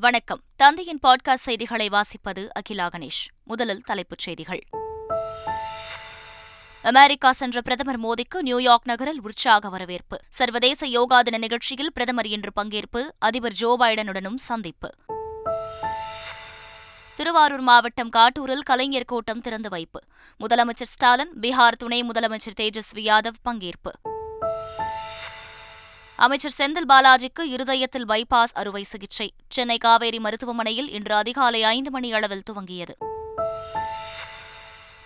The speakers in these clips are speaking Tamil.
வணக்கம். தந்தையின் பாட்காஸ்ட் செய்திகளை வாசிப்பது அகிலா கணேஷ். முதலில் தலைப்புச் செய்திகள். அமெரிக்கா சென்ற பிரதமர் மோடிக்கு நியூயார்க் நகரில் உற்சாக வரவேற்பு. சர்வதேச யோகா தின நிகழ்ச்சியில் பிரதமர் இன்று பங்கேற்பு அதிபர் ஜோ பைடனுடனும் சந்திப்பு. திருவாரூர் மாவட்டம் காட்டூரில் கலைஞர் கூட்டம் திறந்து வைப்பு. முதலமைச்சர் ஸ்டாலின் பீகார் துணை முதலமைச்சர் தேஜஸ்வி யாதவ் பங்கேற்பு. அமைச்சர் செந்தில் பாலாஜிக்கு இருதயத்தில் பைபாஸ் அறுவை சிகிச்சை. சென்னை காவேரி மருத்துவமனையில் இன்று அதிகாலை ஐந்து மணி அளவில் துவங்கியது.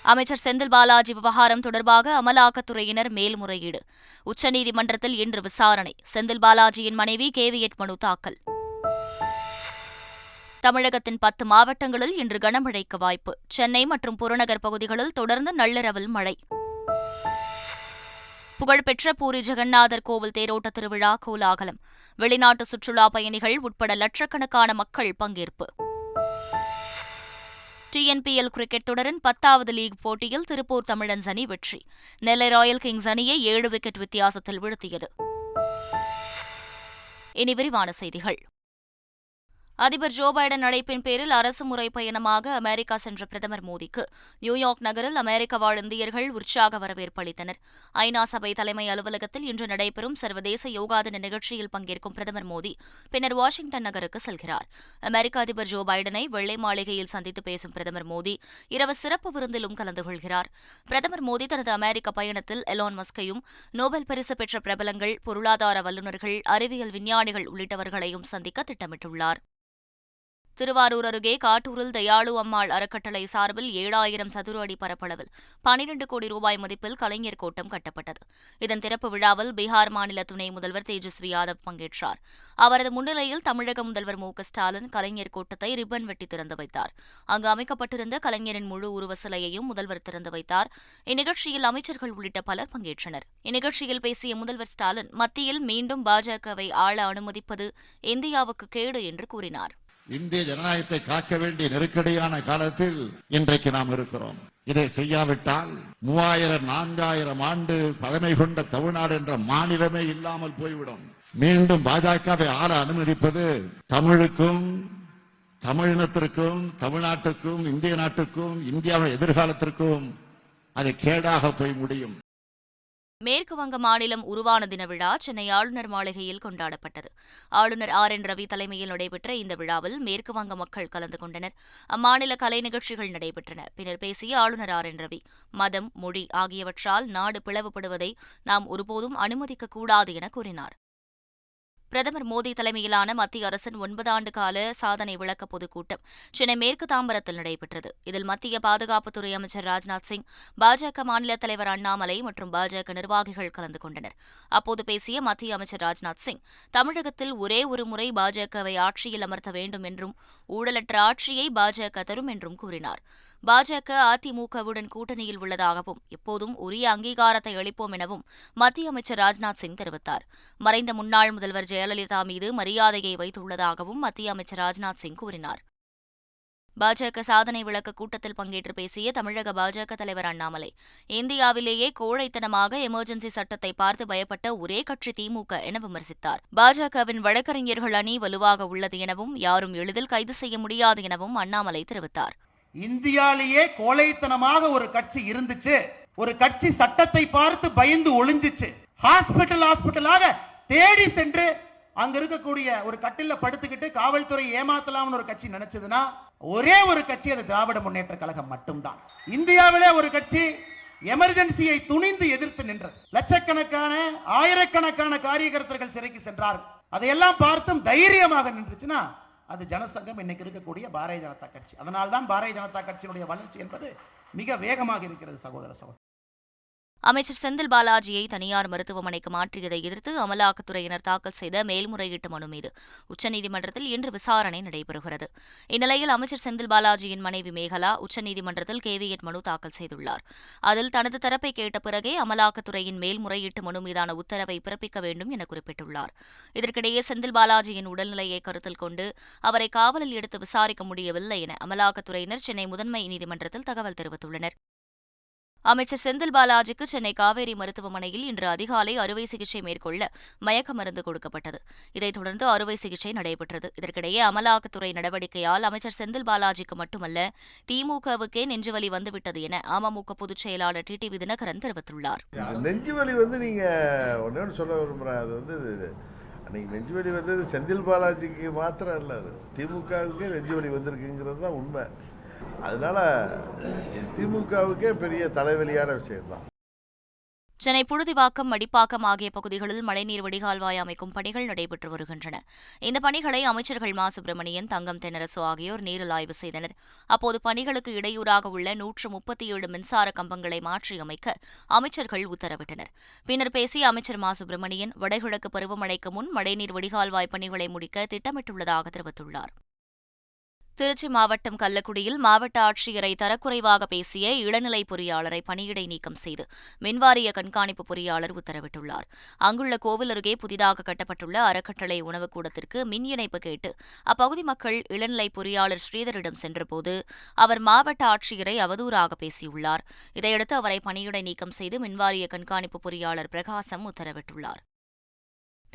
அமைச்சர் செந்தில் பாலாஜி விவகாரம் தொடர்பாக அமலாக்கத்துறையினர் மேல்முறையீடு. உச்சநீதிமன்றத்தில் இன்று விசாரணை. செந்தில் பாலாஜியின் மனைவி கேவியட் மனு தாக்கல். தமிழகத்தின் பத்து மாவட்டங்களில் இன்று கனமழைக்கு வாய்ப்பு. சென்னை மற்றும் புறநகர் பகுதிகளில் தொடர்ந்து நள்ளிரவில் மழை. புகழ்பெற்ற பூரி ஜெகநாதர் கோவில் தேரோட்ட திருவிழா கோலாகலம். வெளிநாட்டு சுற்றுலா பயணிகள் உட்பட லட்சக்கணக்கான மக்கள் பங்கேற்பு. டிஎன்பிஎல் கிரிக்கெட் தொடரின் பத்தாவது லீக் போட்டியில் திருப்பூர் தமிழன்ஸ் அணி வெற்றி. நெல்லை ராயல் கிங்ஸ் அணியை ஏழு விக்கெட் வித்தியாசத்தில் வீழ்த்தியது. இனி விரிவான செய்திகள். அதிபர் ஜோ பைடன் அழைப்பின் பேரில் அரசு முறை பயணமாக அமெரிக்கா சென்ற பிரதமர் மோடிக்கு. நியூயார்க் நகரில் அமெரிக்க வாழ் இந்தியர்கள் உற்சாக வரவேற்பு அளித்தனர். ஐநா சபை தலைமை அலுவலகத்தில் இன்று நடைபெறும் சர்வதேச யோகா தின நிகழ்ச்சியில் பங்கேற்கும் பிரதமர் மோடி பின்னர் வாஷிங்டன் நகருக்கு செல்கிறார். அமெரிக்க அதிபர் ஜோ பைடனை வெள்ளை மாளிகையில் சந்தித்து பேசும் பிரதமர் மோடி இரவு சிறப்பு விருந்திலும் கலந்து கொள்கிறார். பிரதமர் மோடி தனது அமெரிக்க பயணத்தில் எலான் மஸ்கையும் நோபல் பரிசு பெற்ற பிரபலங்கள் பொருளாதார வல்லுநர்கள் அறிவியல் விஞ்ஞானிகள் உள்ளிட்டவர்களையும் சந்திக்க திட்டமிட்டுள்ளார். திருவாரூர் அருகே காட்டூரில் தயாளு அம்மாள் அறக்கட்டளை சார்பில் ஏழாயிரம் சதுர அடி பரப்பளவில் பனிரண்டு கோடி ரூபாய் மதிப்பில் கலைஞர் கோட்டம் கட்டப்பட்டது. இதன் திறப்பு விழாவில் பீகார் மாநில துணை முதல்வர் தேஜஸ்வி யாதவ் பங்கேற்றார். அவரது முன்னிலையில் தமிழக முதல்வர் மு ஸ்டாலின் கலைஞர் கோட்டத்தை ரிப்பன் வெட்டி திறந்து வைத்தார். அங்கு அமைக்கப்பட்டிருந்த கலைஞரின் முழு உருவ சிலையையும் முதல்வர் திறந்து வைத்தார். இந்நிகழ்ச்சியில் அமைச்சர்கள் உள்ளிட்ட பலர் பங்கேற்றனர். இந்நிகழ்ச்சியில் பேசிய முதல்வர் ஸ்டாலின் மத்தியில் மீண்டும் பாஜகவை ஆள அனுமதிப்பது இந்தியாவுக்கு கேடு என்று கூறினார். இந்திய ஜனநாயகத்தை காக்க வேண்டிய நெருக்கடியான காலத்தில் இன்றைக்கு நாம் இருக்கிறோம். இதை செய்யாவிட்டால் மூவாயிரம் நான்காயிரம் ஆண்டு பழமை கொண்ட தமிழ்நாடு என்ற மாநிலமே இல்லாமல் போய்விடும். மீண்டும் பாஜகவை ஆள அனுமதிப்பது தமிழுக்கும் தமிழினத்திற்கும் தமிழ்நாட்டுக்கும் இந்திய நாட்டுக்கும் இந்தியாவின் எதிர்காலத்திற்கும் அது கேடாக போய் முடியும். மேற்கு வங்க மாநிலம் உருவான தின விழா சென்னை ஆளுநர் மாளிகையில் கொண்டாடப்பட்டது. ஆளுநர் ஆர் என் ரவி தலைமையில் நடைபெற்ற இந்த விழாவில் மேற்கு வங்க மக்கள் கலந்து கொண்டனர். அம்மாநில கலை நிகழ்ச்சிகள் நடைபெற்றன. பின்னர் பேசிய ஆளுநர் ஆர் என் ரவி மதம் மொழி ஆகியவற்றால் நாடு பிளவுபடுவதை நாம் ஒருபோதும் அனுமதிக்கக்கூடாது என கூறினார். பிரதமர் மோடி தலைமையிலான மத்திய அரசின் ஒன்பது ஆண்டு கால சாதனை விளக்க பொதுக்கூட்டம் சென்னை மேற்கு தாம்பரத்தில் நடைபெற்றது. இதில் மத்திய பாதுகாப்புத்துறை அமைச்சர் ராஜ்நாத் சிங் பாஜக மாநில தலைவர் அண்ணாமலை மற்றும் பாஜக நிர்வாகிகள் கலந்து கொண்டனர். அப்போது பேசிய மத்திய அமைச்சர் ராஜ்நாத் சிங் தமிழகத்தில் ஒரே ஒரு முறை பாஜகவை ஆட்சியில் அமர்த்த வேண்டும் என்றும் ஊழலற்ற ஆட்சியை பாஜக தரும் என்றும் கூறினார். பாஜக அதிமுகவுடன் கூட்டணியில் உள்ளதாகவும் எப்போதும் உரிய அங்கீகாரத்தை அளிப்போம் எனவும் மத்திய அமைச்சர் ராஜ்நாத் சிங் தெரிவித்தார். மறைந்த முன்னாள் முதல்வர் ஜெயலலிதா மீது மரியாதையை வைத்துள்ளதாகவும் மத்திய அமைச்சர் ராஜ்நாத் சிங் கூறினார். பாஜக சாதனை விளக்க கூட்டத்தில் பங்கேற்று பேசிய தமிழக பாஜக தலைவர் அண்ணாமலை இந்தியாவிலேயே கோழைத்தனமாக எமர்ஜென்சி சட்டத்தை பார்த்து பயப்பட்ட ஒரே கட்சி திமுக என விமர்சித்தார். பாஜகவின் வழக்கறிஞர்கள் அணி வலுவாக உள்ளது எனவும் யாரும் எளிதில் கைது செய்ய முடியாது எனவும் அண்ணாமலை தெரிவித்தார். இந்தியாலேயே கோழைத்தனமாக ஒரு கட்சி இருந்துச்சு. ஒரு கட்சி சட்டத்தை பார்த்து பயந்து ஒளிஞ்சிச்சு. ஹாஸ்பிட்டல் ஹாஸ்பிட்டலாக தேடி சென்று அங்க இருக்கக்கூடிய ஒரு கட்டில படுத்துக்கிட்டு காவல்துறை ஏமாத்தலாம்னு ஒரு கட்சி நினைச்சதுன்னா ஒரே ஒரு கட்சி அது திராவிட முன்னேற்ற கழகம் மட்டும்தான். இந்தியாவிலே ஒரு கட்சி எமர்ஜென்சியை துணிந்து எதிர்த்து நின்றது. லட்சக்கணக்கான ஆயிரக்கணக்கான காரியகர்த்தர்கள் சிறைக்கு சென்றார்கள். அதையெல்லாம் பார்த்தும் தைரியமாக நின்றுச்சுன்னா அது ஜனசங்கம் இன்னைக்கு இருக்கக்கூடிய பாரதிய ஜனதா கட்சி. அதனால்தான் பாரதிய ஜனதா கட்சியினுடைய வளர்ச்சி என்பது மிக வேகமாக இருக்கிறது சகோதர சகோதரர் அமைச்சர் செந்தில் பாலாஜியை தனியார் மருத்துவமனைக்கு மாற்றியதை எதிர்த்து அமலாக்கத்துறையினர் தாக்கல் செய்த மேல்முறையீட்டு மனு மீது உச்சநீதிமன்றத்தில் இன்று விசாரணை நடைபெறுகிறது. இந்நிலையில் அமைச்சர் செந்தில் பாலாஜியின் மனைவி மேகலா உச்சநீதிமன்றத்தில் கேவியட் மனு தாக்கல் செய்துள்ளார். அதில் தனது தரப்பை கேட்ட பிறகே அமலாக்கத்துறையின் மேல்முறையீட்டு மனு மீதான உத்தரவை பிறப்பிக்க வேண்டும் என குறிப்பிட்டுள்ளார். இதற்கிடையே செந்தில் பாலாஜியின் உடல்நிலையை கருத்தில் கொண்டு அவரை காவலில் எடுத்து விசாரிக்க முடியவில்லை என அமலாக்கத்துறையினர் சென்னை முதன்மை நீதிமன்றத்தில் தகவல் தெரிவித்துள்ளனர். அமைச்சர் செந்தில் பாலாஜிக்கு சென்னை காவேரி மருத்துவமனையில் இன்று அதிகாலை அறுவை சிகிச்சை மேற்கொள்ள மயக்க மருந்து கொடுக்கப்பட்டது. இதைத் தொடர்ந்து அறுவை சிகிச்சை நடைபெற்றது. இதற்கிடையே அமலாக்கத்துறை நடவடிக்கையால் அமைச்சர் செந்தில் பாலாஜிக்கு மட்டுமல்ல திமுகவுக்கே நெஞ்சுவலி வந்துவிட்டது என அமமுக பொதுச் செயலாளர் டி. டி. தினகரன் தெரிவித்துள்ளார். நெஞ்சுவலி வந்து நீங்க சொல்ல விரும்புகிறேன் அது வந்து அன்னைக்கு நெஞ்சுவலி வந்தது செந்தில் பாலாஜிக்கு மாத்திரம் இல்லை. அது திமுகவுக்கே நெஞ்சுவலி வந்திருக்குங்கிறது தான் உண்மை. அதனால திமுகவுக்கே பெரிய தலைவலியான விஷயம்தான். சென்னை புழுதிவாக்கம் மடிப்பாக்கம் ஆகிய பகுதிகளில் மழைநீர் வடிகால்வாய் அமைக்கும் பணிகள் நடைபெற்று வருகின்றன. இந்த பணிகளை அமைச்சர்கள் மா. சுப்பிரமணியன் தங்கம் தென்னரசு ஆகியோர் நேரில் ஆய்வு செய்தனர். அப்போது பணிகளுக்கு இடையூறாக உள்ள நூற்று முப்பத்தி ஏழு மின்சார கம்பங்களை மாற்றியமைக்க அமைச்சர்கள் உத்தரவிட்டனர். பின்னர் பேசிய அமைச்சர் மா. சுப்பிரமணியன் வடகிழக்கு பருவமழைக்கு முன் மழைநீர் வடிகால்வாய் பணிகளை முடிக்க திட்டமிட்டுள்ளதாக தெரிவித்துள்ளார். திருச்சி மாவட்டம் கள்ளக்குடியில் மாவட்ட ஆட்சியரை தரக்குறைவாக பேசிய இளநிலை பொறியாளரை பணியிடை நீக்கம் செய்து மின்வாரிய கண்காணிப்பு பொறியாளர் உத்தரவிட்டுள்ளார். அங்குள்ள கோவில் அருகே புதிதாக கட்டப்பட்டுள்ள அறக்கட்டளை உணவுக் கூடத்திற்கு மின் இணைப்பு கேட்டு அப்பகுதி மக்கள் இளநிலை பொறியாளர் ஸ்ரீதரிடம் சென்றபோது அவர் மாவட்ட ஆட்சியரை அவதூறாக பேசியுள்ளார். இதையடுத்து அவரை பணியிடை நீக்கம் செய்து மின்வாரிய கண்காணிப்பு பொறியாளர் பிரகாசம் உத்தரவிட்டுள்ளார்.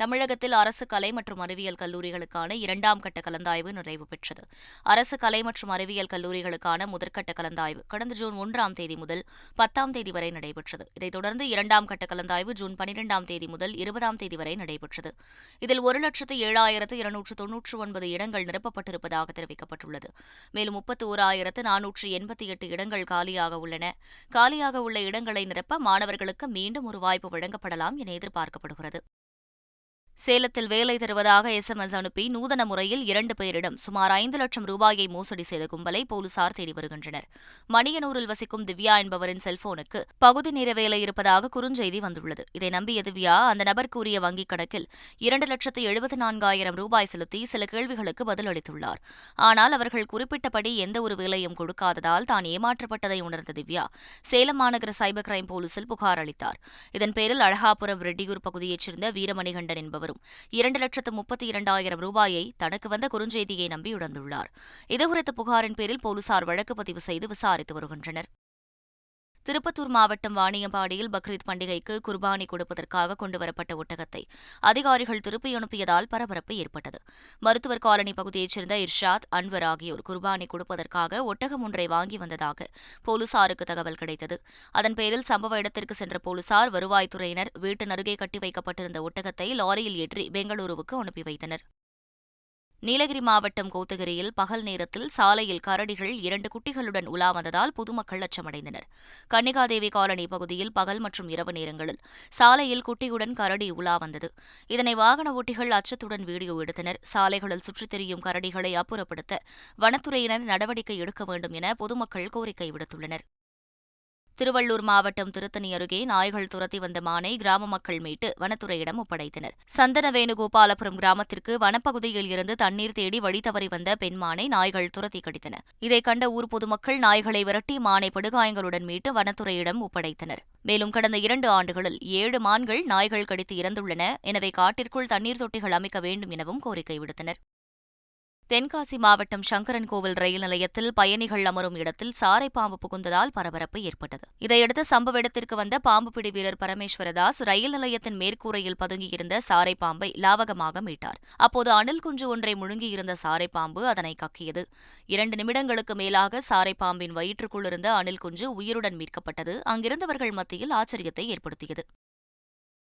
தமிழகத்தில் அரசு கலை மற்றும் அறிவியல் கல்லூரிகளுக்கான இரண்டாம் கட்ட கலந்தாய்வு நிறைவு பெற்றது. அரசு கலை மற்றும் அறிவியல் கல்லூரிகளுக்கான முதற்கட்ட கலந்தாய்வு கடந்த ஜூன் ஒன்றாம் தேதி முதல் பத்தாம் தேதி வரை நடைபெற்றது. இதைத் தொடர்ந்து இரண்டாம் கட்ட கலந்தாய்வு ஜூன் பனிரெண்டாம் தேதி முதல் இருபதாம் தேதி வரை நடைபெற்றது. இதில் ஒரு லட்சத்து ஏழாயிரத்து இருநூற்று தொன்னூற்று ஒன்பது இடங்கள் நிரப்பப்பட்டிருப்பதாக தெரிவிக்கப்பட்டுள்ளது. மேலும் முப்பத்து ஓராயிரத்து நானூற்று எண்பத்தி எட்டு இடங்கள் காலியாக உள்ளன. காலியாக உள்ள இடங்களை நிரப்ப மாணவர்களுக்கு மீண்டும் ஒரு வாய்ப்பு வழங்கப்படலாம் என எதிர்பார்க்கப்படுகிறது. சேலத்தில் வேலை தருவதாக எஸ்எம்எஸ் அனுப்பி நூதன முறையில் இரண்டு பேரிடம் சுமார் ஐந்து லட்சம் ரூபாயை மோசடி செய்த கும்பலை போலீசார் தேடி வருகின்றனர். மணியனூரில் வசிக்கும் திவ்யா என்பவரின் செல்போனுக்கு பகுதி நேர வேலை இருப்பதாக குறுஞ்செய்தி வந்துள்ளது. இதை நம்பிய திவ்யா அந்த நபர் கூறிய வங்கிக் கணக்கில் இரண்டு லட்சத்து எழுபத்தி நான்காயிரம் ரூபாய் செலுத்தி சில கேள்விகளுக்கு பதிலளித்துள்ளார் ஆனால் அவர்கள் குறிப்பிட்டபடி எந்த ஒரு வேலையும் கொடுக்காததால் தான் ஏமாற்றப்பட்டதை உணர்ந்த திவ்யா சேலம் மாநகர சைபர் கிரைம் போலீசில் புகார் அளித்தார். இதன் பேரில் அழகாபுரம் ரெட்டியூர் பகுதியைச் சேர்ந்த வீரமணிகண்டன் என்பவர் வரும். இரண்டு லட்சத்து முப்பத்தி இரண்டாயிரம் ரூபாயை தனக்கு வந்த குறுஞ்செய்தியை நம்பி இழந்துள்ளார் இதுகுறித்த புகாரின் பேரில் போலீசார் வழக்கு பதிவு செய்து விசாரித்து வருகின்றனர். திருப்பத்தூர் மாவட்டம் வாணியம்பாடியில் பக்ரீத் பண்டிகைக்கு குர்பானி கொடுப்பதற்காக கொண்டுவரப்பட்ட ஒட்டகத்தை அதிகாரிகள் திருப்பி அனுப்பியதால் பரபரப்பு ஏற்பட்டது. மருத்துவர் காலனி பகுதியைச் சேர்ந்த இர்ஷாத் அன்வர் ஆகியோர் குர்பானி கொடுப்பதற்காக ஒட்டகம் ஒன்றை வாங்கி வந்ததாக போலீசாருக்கு தகவல் கிடைத்தது. அதன் பேரில் சம்பவ இடத்திற்கு சென்ற போலீசார் வருவாய்த்துறையினர் வீட்டின் அருகே கட்டி வைக்கப்பட்டிருந்த ஒட்டகத்தை லாரியில் ஏற்றி பெங்களூருவுக்கு அனுப்பி வைத்தனர். நீலகிரி மாவட்டம் கோத்தகிரியில் பகல் நேரத்தில் சாலையில் கரடிகள் இரண்டு குட்டிகளுடன் உலா வந்ததால் பொதுமக்கள் அச்சமடைந்தனர். கன்னிகாதேவி காலனி பகுதியில் பகல் மற்றும் இரவு நேரங்களில் சாலையில் குட்டியுடன் கரடி உலா வந்தது இதனை வாகன ஓட்டிகள் அச்சத்துடன் வீடியோ எடுத்தனர். சாலைகளில் சுற்றித் திரியும் கரடிகளை அப்புறப்படுத்த வனத்துறையினர் நடவடிக்கை எடுக்க வேண்டும் என பொதுமக்கள் கோரிக்கை விடுத்துள்ளனர். திருவள்ளூர் மாவட்டம் திருத்தணி அருகே நாய்கள் துரத்தி வந்த மானை கிராம மக்கள் மீட்டு வனத்துறையிடம் ஒப்படைத்தனர். சந்தன வேணுகோபாலபுரம் கிராமத்திற்கு வனப்பகுதியில் இருந்து தண்ணீர் தேடி வழி தவறி வந்த பெண் மானை நாய்கள் துரத்தி கடித்தன. இதை கண்ட ஊர் பொதுமக்கள் நாய்களை விரட்டி மானை படுகாயங்களுடன் மீட்டு வனத்துறையிடம் ஒப்படைத்தனர். மேலும் கடந்த இரண்டு ஆண்டுகளில் ஏழு மான்கள் நாய்கள் கடித்து இறந்துள்ளன. எனவே காட்டிற்குள் தண்ணீர் தொட்டிகள் அமைக்க வேண்டும் எனவும் கோரிக்கை விடுத்தனர். தென்காசி மாவட்டம் சங்கரன் கோவில் ரயில் நிலையத்தில் பயணிகள் அமரும் இடத்தில் சாரை பாம்பு புகுந்ததால் பரபரப்பு ஏற்பட்டது. இதையடுத்து சம்பவ இடத்திற்கு வந்த பாம்பு பிடி வீரர் பரமேஸ்வரதாஸ் ரயில் நிலையத்தின் மேற்கூரையில் பதுங்கியிருந்த சாரை பாம்பை லாவகமாக மீட்டார். அப்போது அணில் குஞ்சு ஒன்றை முழுங்கியிருந்த சாரை பாம்பு அதனை கக்கியது. இரண்டு நிமிடங்களுக்கு மேலாக சாரை பாம்பின் வயிற்றுக்குள் இருந்த அணில் குஞ்சு உயிருடன் மீட்கப்பட்டது. அங்கிருந்தவர்கள் மத்தியில் ஆச்சரியத்தை ஏற்படுத்தியது.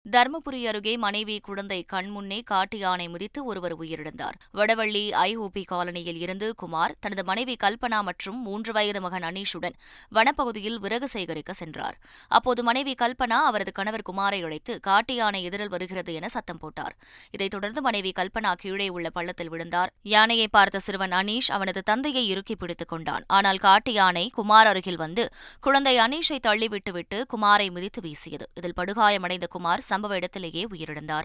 தருமபுரி அருகே மனைவி குழந்தை கண்முன்னே காட்டு யானை முதித்து ஒருவர் உயிரிழந்தார். வடவள்ளி ஐஓபி காலனியில் இருந்து குமார் தனது மனைவி கல்பனா மற்றும் மூன்று வயது மகன் அனீஷுடன் வனப்பகுதியில் விறகு சேகரிக்க சென்றார். அப்போது மனைவி கல்பனா அவரது கணவர் குமாரை அழைத்து காட்டு யானை எதிரில் வருகிறது என சத்தம் போட்டார். இதைத் தொடர்ந்து மனைவி கல்பனா கீழே உள்ள பள்ளத்தில் விழுந்தார். யானையை பார்த்த சிறுவன் அனீஷ் அவனது தந்தையை இறுக்கி பிடித்துக் கொண்டான். ஆனால் காட்டு யானை குமார் அருகில் வந்து குழந்தை அனீஷை தள்ளிவிட்டுவிட்டு குமாரை மிதித்து வீசியது. இதில் படுகாயமடைந்த குமார் சம்பவ இடத்திலேயே உயிரிழந்தார்.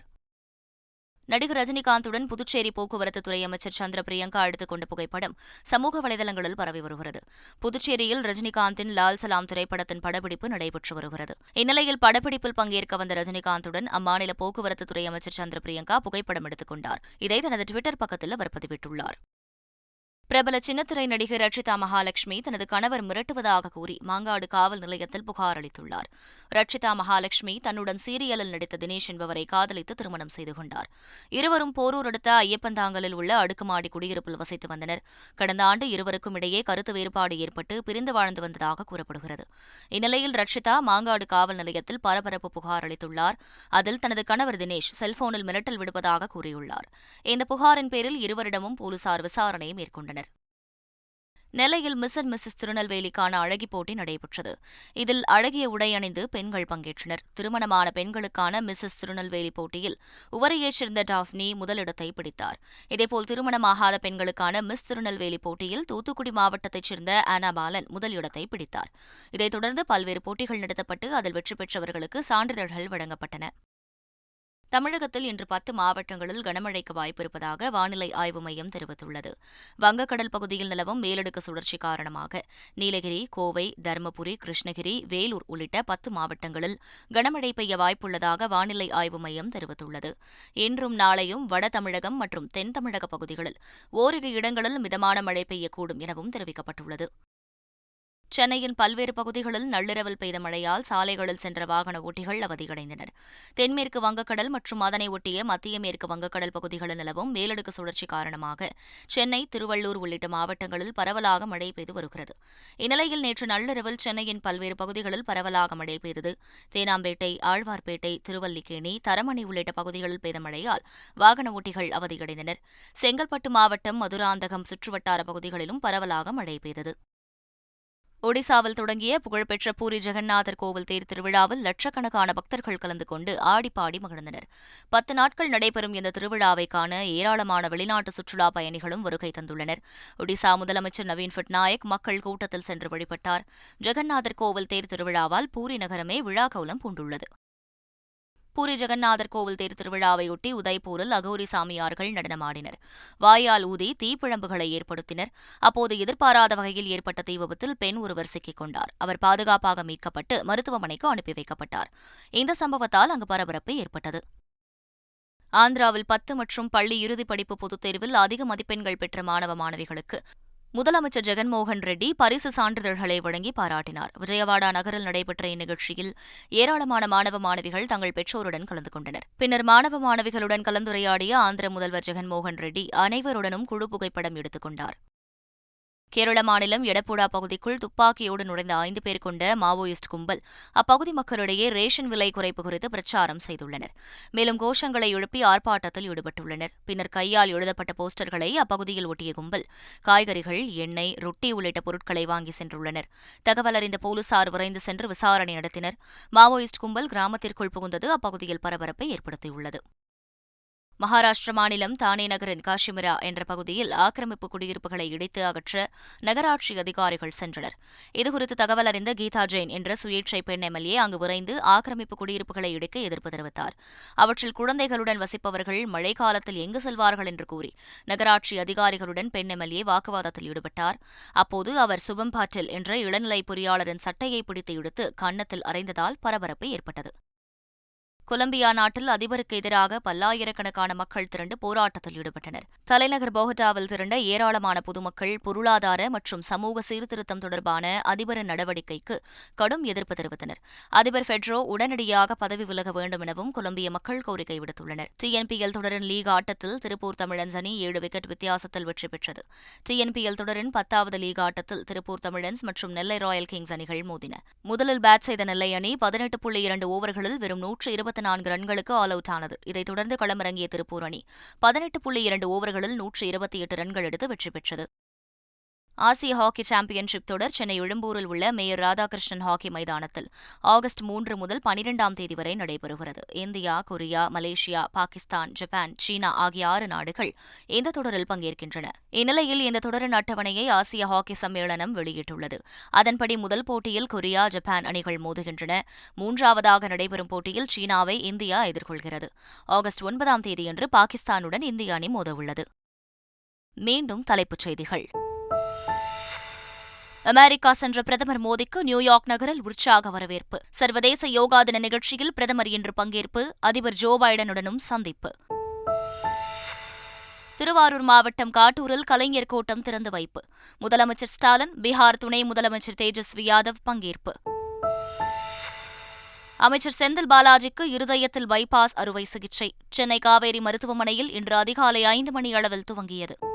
நடிகர் ரஜினிகாந்துடன் புதுச்சேரி போக்குவரத்து துறை அமைச்சர் சந்திர பிரியங்கா எடுத்துக் கொண்ட புகைப்படம் சமூக வலைதளங்களில் பரவி வருகிறது. புதுச்சேரியில் ரஜினிகாந்தின் லால் சலாம் திரைப்படத்தின் படப்பிடிப்பு நடைபெற்று வருகிறது. இந்நிலையில் படப்பிடிப்பில் பங்கேற்க வந்த ரஜினிகாந்துடன் அம்மாநில போக்குவரத்து துறை அமைச்சர் சந்திர பிரியங்கா புகைப்படம் எடுத்துக் கொண்டார். இதை தனது டுவிட்டர் பக்கத்தில் அவர் பதிவிட்டுள்ளார். பிரபல சின்னத்திரை நடிகர் ரட்சிதா மகாலட்சுமி தனது கணவர் மிரட்டுவதாக கூறி மாங்காடு காவல் நிலையத்தில் புகார் அளித்துள்ளார். ரட்சிதா மகாலட்சுமி தன்னுடன் சீரியலில் நடித்த தினேஷ் என்பவரை காதலித்து திருமணம் செய்து கொண்டார். இருவரும் போரூர் அடுத்த ஐயப்பந்தாங்கலில் உள்ள அடுக்குமாடி குடியிருப்பில் வசித்து வந்தனர். கடந்த ஆண்டு இருவருக்கும் இடையே கருத்து வேறுபாடு ஏற்பட்டு பிரிந்து வாழ்ந்து வந்ததாக கூறப்படுகிறது. இந்நிலையில் ரட்சிதா மாங்காடு காவல் நிலையத்தில் பரபரப்பு புகார் அளித்துள்ளார். அதில் தனது கணவர் தினேஷ் செல்போனில் மிரட்டல் விடுவதாக கூறியுள்ளார். இந்த புகாரின் பேரில் இருவரிடமும் போலீசார் விசாரணை மேற்கொண்டனர். நெல்லையில் மிஸ் அண்ட் மிஸ்ஸஸ் திருநெல்வேலிக்கான அழகி போட்டி நடைபெற்றது. இதில் அழகிய உடை அணிந்து பெண்கள் பங்கேற்றனர். திருமணமான பெண்களுக்கான மிஸ்ஸஸ் திருநெல்வேலி போட்டியில் உவரையைச் சேர்ந்த டாஃப்னி முதலிடத்தை பிடித்தார். இதேபோல் திருமணமாகாத பெண்களுக்கான மிஸ் திருநெல்வேலி போட்டியில் தூத்துக்குடி மாவட்டத்தைச் சேர்ந்த ஆனா பாலன் முதலிடத்தை பிடித்தார். இதைத் தொடர்ந்து பல்வேறு போட்டிகள் நடத்தப்பட்டு அதில் வெற்றி பெற்றவர்களுக்கு சான்றிதழ்கள் வழங்கப்பட்டன. தமிழகத்தில் இன்று பத்து மாவட்டங்களில் கனமழைக்கு வாய்ப்பிருப்பதாக வானிலை ஆய்வு மையம் தெரிவித்துள்ளது. வங்கக்கடல் பகுதியில் நிலவும் மேலடுக்கு சுழற்சி காரணமாக நீலகிரி கோவை தருமபுரி கிருஷ்ணகிரி வேலூர் உள்ளிட்ட பத்து மாவட்டங்களில் கனமழை பெய்ய வாய்ப்புள்ளதாக வானிலை ஆய்வு மையம் தெரிவித்துள்ளது. இன்றும் நாளையும் வட தமிழகம் மற்றும் தென் தமிழக பகுதிகளில் ஓரிரு இடங்களில் மிதமான மழை பெய்யக்கூடும் எனவும் தெரிவிக்கப்பட்டுள்ளது. சென்னையின் பல்வேறு பகுதிகளில் நள்ளிரவில் பெய்த மழையால் சாலைகளில் சென்ற வாகன ஓட்டிகள் அவதியடைந்தனர். தென்மேற்கு வங்கக்கடல் மற்றும் அதனை ஒட்டிய மத்திய மேற்கு வங்கக்கடல் பகுதிகளில் நிலவும் மேலடுக்கு சுழற்சி காரணமாக சென்னை திருவள்ளூர் உள்ளிட்ட மாவட்டங்களில் பரவலாக மழை பெய்து வருகிறது. இந்நிலையில் நேற்று நள்ளிரவில் சென்னையின் பல்வேறு பகுதிகளில் பரவலாக மழை பெய்தது. தேனாம்பேட்டை ஆழ்வார்பேட்டை திருவல்லிக்கேணி தரமணி உள்ளிட்ட பகுதிகளில் பெய்த மழையால் வாகன ஓட்டிகள் அவதியடைந்தனர். செங்கல்பட்டு மாவட்டம் மதுராந்தகம் சுற்றுவட்டார பகுதிகளிலும் பரவலாக மழை பெய்தது. ஒடிசாவில் தொடங்கிய புகழ்பெற்ற பூரி ஜெகநாதர் கோவில் தேர் திருவிழாவில் லட்சக்கணக்கான பக்தர்கள் கலந்து கொண்டு ஆடிப்பாடி மகிழ்ந்தனர். பத்து நாட்கள் நடைபெறும் இந்த திருவிழாவை காண ஏராளமான வெளிநாட்டு சுற்றுலா பயணிகளும் வருகை தந்துள்ளனர். ஒடிசா முதலமைச்சர் நவீன் பட்நாயக் மக்கள் கூட்டத்தில் சென்று வழிபட்டார். ஜெகநாதர் கோவில் தேர் திருவிழாவால் பூரி நகரமே விழாக்கோலம் பூண்டுள்ளது. பூரி ஜெகநாதர் கோவில் தேர் திருவிழாவையொட்டி உதய்பூரில் அகோரி சாமியார்கள் நடனமாடினர். வாயால் ஊதி தீப்பிழம்புகளை ஏற்படுத்தினர். அப்போது எதிர்பாராத வகையில் ஏற்பட்ட தீ விபத்தில் பெண் ஒருவர் சிக்கிக் கொண்டார். அவர் பாதுகாப்பாக மீட்கப்பட்டு மருத்துவமனைக்கு அனுப்பி வைக்கப்பட்டார். இந்த சம்பவத்தால் அங்கு பரபரப்பு ஏற்பட்டது. ஆந்திராவில் பத்து மற்றும் பள்ளி இறுதிப் படிப்பு பொதுத் தேர்வில் அதிக மதிப்பெண்கள் பெற்ற மாணவ மாணவிகளுக்கு முதலமைச்சர் ஜெகன்மோகன் ரெட்டி பரிசு சான்றிதழ்களை வழங்கி பாராட்டினார். விஜயவாடா நகரில் நடைபெற்ற இந்நிகழ்ச்சியில் ஏராளமான மாணவ மாணவிகள் தங்கள் பெற்றோருடன் கலந்து கொண்டனர். பின்னர் மாணவ மாணவிகளுடன் கலந்துரையாடிய ஆந்திர முதல்வர் ஜெகன்மோகன் ரெட்டி அனைவருடனும் குழு புகைப்படம் எடுத்துக் கொண்டார். கேரள மாநிலம் எடப்புடா பகுதிக்குள் துப்பாக்கியோடு நுழைந்த ஐந்து பேர் கொண்ட மாவோயிஸ்ட் கும்பல். அப்பகுதி மக்களிடையே ரேஷன் விலை குறைப்பு குறித்து பிரச்சாரம் செய்துள்ளனர். மேலும் கோஷங்களை எழுப்பி ஆர்ப்பாட்டத்தில் ஈடுபட்டுள்ளனர். பின்னர் கையால் எழுதப்பட்ட போஸ்டர்களை அப்பகுதியில் ஒட்டிய கும்பல். காய்கறிகள் எண்ணெய் ரொட்டி உள்ளிட்ட பொருட்களை வாங்கி சென்றுள்ளனர். தகவல் அறிந்த போலீசார் விரைந்து சென்று விசாரணை நடத்தினர். மாவோயிஸ்ட் கும்பல் கிராமத்திற்குள் புகுந்தது அப்பகுதியில் பரபரப்பை ஏற்படுத்தியுள்ளது. மகாராஷ்டிர மாநிலம் தானே நகரின் காஷிமிரா என்ற பகுதியில் ஆக்கிரமிப்பு குடியிருப்புகளை இடித்து அகற்ற நகராட்சி அதிகாரிகள் சென்றனர். இதுகுறித்து தகவல் அறிந்த கீதா ஜெயின் என்ற சுயேட்சை பெண் எம்எல்ஏ அங்கு விரைந்து ஆக்கிரமிப்பு குடியிருப்புகளை இடிக்க எதிர்ப்பு தெரிவித்தார். அவற்றில் குழந்தைகளுடன் வசிப்பவர்கள் மழைக்காலத்தில் எங்கு செல்வார்கள் என்று கூறி நகராட்சி அதிகாரிகளுடன் பெண் எம்எல்ஏ வாக்குவாதத்தில் ஈடுபட்டார். அப்போது அவர் சுபம் பாட்டில் என்ற இளநிலை பொறியாளரின் சட்டையை பிடித்து இழுத்து கன்னத்தில் அறைந்ததால் பரபரப்பு ஏற்பட்டது. கொலம்பியா நாட்டில் அதிபருக்கு எதிராக பல்லாயிரக்கணக்கான மக்கள் திரண்டு போராட்டத்தில் ஈடுபட்டனர். தலைநகர் போகட்டாவில் திரண்ட ஏராளமான பொதுமக்கள் பொருளாதார மற்றும் சமூக சீர்திருத்தம் தொடர்பான அதிபரின் நடவடிக்கைக்கு கடும் எதிர்ப்பு தெரிவித்தனர். அதிபர் ஃபெட்ரோ உடனடியாக பதவி விலக வேண்டும் எனவும் கொலம்பிய மக்கள் கோரிக்கை விடுத்துள்ளனர். டிஎன்பிஎல் தொடரின் லீக் ஆட்டத்தில் திருப்பூர் தமிழன்ஸ் அணி ஏழு விக்கெட் வித்தியாசத்தில் வெற்றி பெற்றது. டிஎன்பிஎல் தொடரின் பத்தாவது லீக் ஆட்டத்தில் திருப்பூர் தமிழன்ஸ் மற்றும் நெல்லை ராயல் கிங்ஸ் அணிகள் மோதின. முதலில் பேட் செய்த நெல்லை அணி பதினெட்டு புள்ளி இரண்டு ஓவர்களில் வெறும் நூற்று இருபத்தி நாற்பத்தி நான்கு ரன்களுக்கு ஆல் அவுட் ஆனது. இதைத் தொடர்ந்து களமிறங்கிய திருப்பூர் அணி பதினெட்டு புள்ளி இரண்டு ஓவர்களில் நூற்று இருபத்தி எட்டு ரன்கள் எடுத்து வெற்றி பெற்றது. ஆசிய ஹாக்கி சாம்பியன்ஷிப் தொடர் சென்னை எழும்பூரில் உள்ள மேயர் ராதாகிருஷ்ணன் ஹாக்கி மைதானத்தில் ஆகஸ்ட் மூன்று முதல் பனிரெண்டாம் தேதி வரை நடைபெறுகிறது. India Korea Malaysia Pakistan Japan சீனா ஆகிய ஆறு நாடுகள் இந்த தொடரில் பங்கேற்கின்றன. இந்நிலையில் இந்த தொடரின் அட்டவணையை ஆசிய ஹாக்கி சம்மேளனம் வெளியிட்டுள்ளது. அதன்படி முதல் போட்டியில் கொரியா ஜப்பான் அணிகள் மோதுகின்றன. மூன்றாவதாக நடைபெறும் போட்டியில் சீனாவை இந்தியா எதிர்கொள்கிறது. ஆகஸ்ட் ஒன்பதாம் தேதியன்று பாகிஸ்தானுடன் இந்திய அணி மோதவுள்ளது. மீண்டும் தலைப்புச் செய்திகள். அமெரிக்கா சென்ற பிரதமர் மோடிக்கு நியூயார்க் நகரில் உற்சாக வரவேற்பு. சர்வதேச யோகா தின நிகழ்ச்சியில் பிரதமர் இன்று பங்கேற்பு அதிபர் ஜோ பைடனுடனும் சந்திப்பு. திருவாரூர் மாவட்டம் காட்டூரில் கலைஞர் கூட்டம் திறந்து வைப்பு. முதலமைச்சர் ஸ்டாலின் பீகார் துணை முதலமைச்சர் தேஜஸ்வி யாதவ் பங்கேற்பு. அமைச்சர் செந்தில் பாலாஜிக்கு இருதயத்தில் பைபாஸ் அறுவை சிகிச்சை. சென்னை காவேரி மருத்துவமனையில் இன்று அதிகாலை ஐந்து மணி அளவில் துவங்கியது.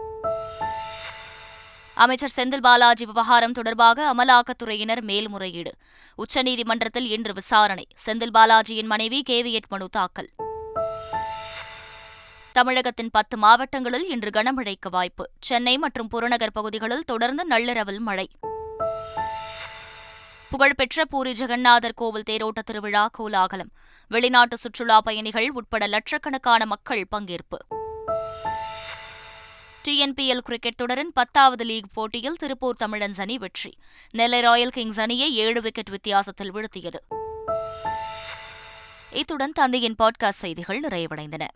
அமைச்சர் செந்தில் பாலாஜி விவகாரம் தொடர்பாக அமலாக்கத்துறையினர் மேல்முறையீடு. உச்சநீதிமன்றத்தில் இன்று விசாரணை. செந்தில் பாலாஜியின் மனைவி கேவியட் மனு தாக்கல். தமிழகத்தின் பத்து மாவட்டங்களில் இன்று கனமழைக்கு வாய்ப்பு. சென்னை மற்றும் புறநகர் பகுதிகளில் தொடர்ந்து நள்ளிரவில் மழை. புகழ்பெற்ற பூரி ஜெகநாதர் கோவில் தேரோட்ட திருவிழா கோலாகலம். வெளிநாட்டு சுற்றுலா பயணிகள் உட்பட லட்சக்கணக்கான மக்கள் பங்கேற்பு. டிஎன்பிஎல் கிரிக்கெட் தொடரின் பத்தாவது லீக் போட்டியில் திருப்பூர் தமிழன்ஸ் அணி வெற்றி. நெல்லை ராயல் கிங்ஸ் அணியை ஏழு விக்கெட் வித்தியாசத்தில் வீழ்த்தியது. இத்துடன் தந்தையின் பாட்காஸ்ட் செய்திகள் நிறைவடைந்தன.